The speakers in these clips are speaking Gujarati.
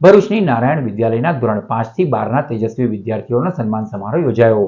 ભરૂચની નારાયણ વિદ્યાલયના ધોરણ પાંચથી બારના તેજસ્વી વિદ્યાર્થીઓનો સન્માન સમારોહ યોજાયો.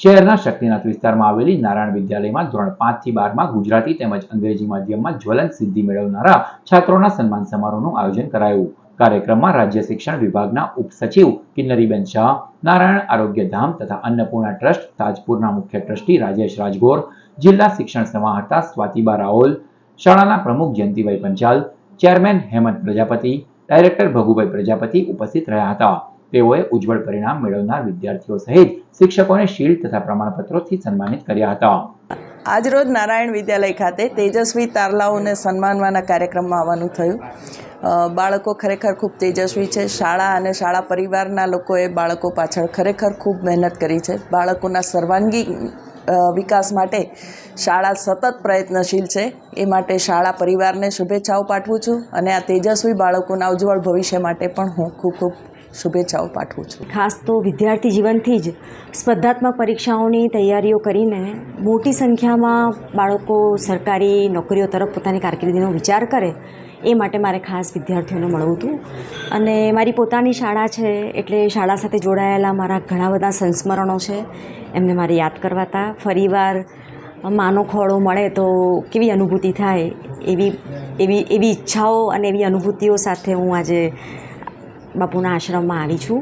શહેરના શક્તિનાથ વિસ્તારમાં આવેલી નારાયણ વિદ્યાલયમાં ધોરણ પાંચથી બારમાં ગુજરાતી તેમજ અંગ્રેજી માધ્યમમાં જ્વલંત સિદ્ધિ મેળવનારા છાત્રોના સન્માન સમારોહનું આયોજન કરાયું. કાર્યક્રમમાં રાજ્ય શિક્ષણ વિભાગના ઉપસચિવ કિન્નરીબેન શાહ, નારાયણ આરોગ્ય ધામ તથા અન્નપૂર્ણા ટ્રસ્ટ, તાજપુરના મુખ્ય ટ્રસ્ટી રાજેશ રાજગોર, જિલ્લા શિક્ષણ સમાહર્તા સ્વાતિબા રાઓલ શાળાના પ્રમુખ જયંતિભાઈ પંચાલ, ચેરમેન હેમંત પ્રજાપતિ ડાયરેક્ટર ભગુભાઈ પ્રજાપતિ ઉપસ્થિત રહ્યા હતા. તેઓએ ઉજ્જવળ પરિણામ મેળવનાર વિદ્યાર્થીઓ સહિત શિક્ષકોને શિલ્ડ તથા પ્રમાણપત્રોથી સન્માનિત કર્યા હતા. આજરોજ નારાયણ વિદ્યાલય ખાતે તેજસ્વી તારલાઓને સન્માનવાના કાર્યક્રમમાં આવવાનું થયું. બાળકો ખરેખર ખૂબ તેજસ્વી છે. શાળા અને શાળા પરિવારના લોકોએ બાળકો પાછળ ખરેખર ખૂબ મહેનત કરી છે. બાળકોના સર્વાંગી વિકાસ માટે શાળા સતત પ્રયત્નશીલ છે. એ માટે શાળા પરિવારને શુભેચ્છાઓ પાઠવું છું અને આ તેજસ્વી બાળકોના ઉજ્જવળ ભવિષ્ય માટે પણ હું ખૂબ ખૂબ શુભેચ્છાઓ પાઠવું છું. ખાસ તો વિદ્યાર્થી જીવનથી જ સ્પર્ધાત્મક પરીક્ષાઓની તૈયારીઓ કરીને મોટી સંખ્યામાં બાળકો સરકારી નોકરીઓ તરફ પોતાની કારકિર્દીનો વિચાર કરે એ માટે મારે ખાસ વિદ્યાર્થીઓને મળવું હતું. અને મારી પોતાની શાળા છે, એટલે શાળા સાથે જોડાયેલા મારા ઘણા બધા સંસ્મરણો છે. એમને મારે યાદ કરવા હતા ફરીવાર માનો ખોળો મળે તો કેવી અનુભૂતિ થાય એવી એવી એવી ઈચ્છાઓ અને એવી અનુભૂતિઓ સાથે હું આજે બાપુના આશ્રમમાં આવી છું.